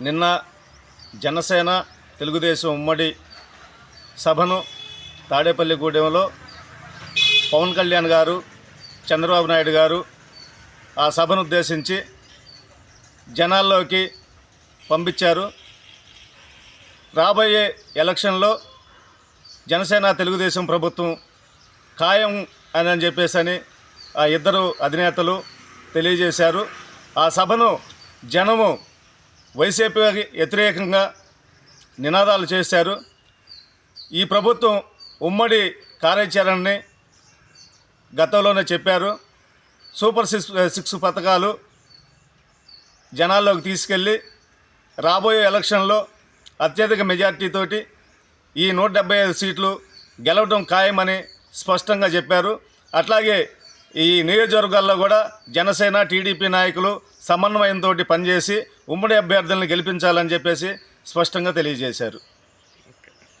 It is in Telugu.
నిన్న జనసేన తెలుగుదేశం ఉమ్మడి సభను తాడేపల్లిగూడెంలో పవన్ కళ్యాణ్ గారు చంద్రబాబు నాయుడు గారు ఆ సభను ఉద్దేశించి జనాల్లోకి పంపించారు. రాబోయే ఎలక్షన్లో జనసేన తెలుగుదేశం ప్రభుత్వం ఖాయం అని అని చెప్పేసి ఆ ఇద్దరు అధినేతలు తెలియజేశారు. ఆ సభను జనము వైసీపీకి వ్యతిరేకంగా నినాదాలు చేశారు. ఈ ప్రభుత్వం ఉమ్మడి కార్యాచరణని గతంలోనే చెప్పారు. సూపర్ సిక్స్ సిక్స్ పథకాలు జనాల్లోకి తీసుకెళ్ళి రాబోయే ఎలక్షన్లో అత్యధిక మెజార్టీతోటి ఈ నూట డెబ్బై ఐదు సీట్లు గెలవడం ఖాయమని స్పష్టంగా చెప్పారు. అట్లాగే ఈ నియోజకవర్గాల్లో కూడా జనసేన టీడీపీ నాయకులు సమన్వయంతో పనిచేసి ఉమ్మడి అభ్యర్థులను గెలిపించాలని చెప్పేసి స్పష్టంగా తెలియజేశారు.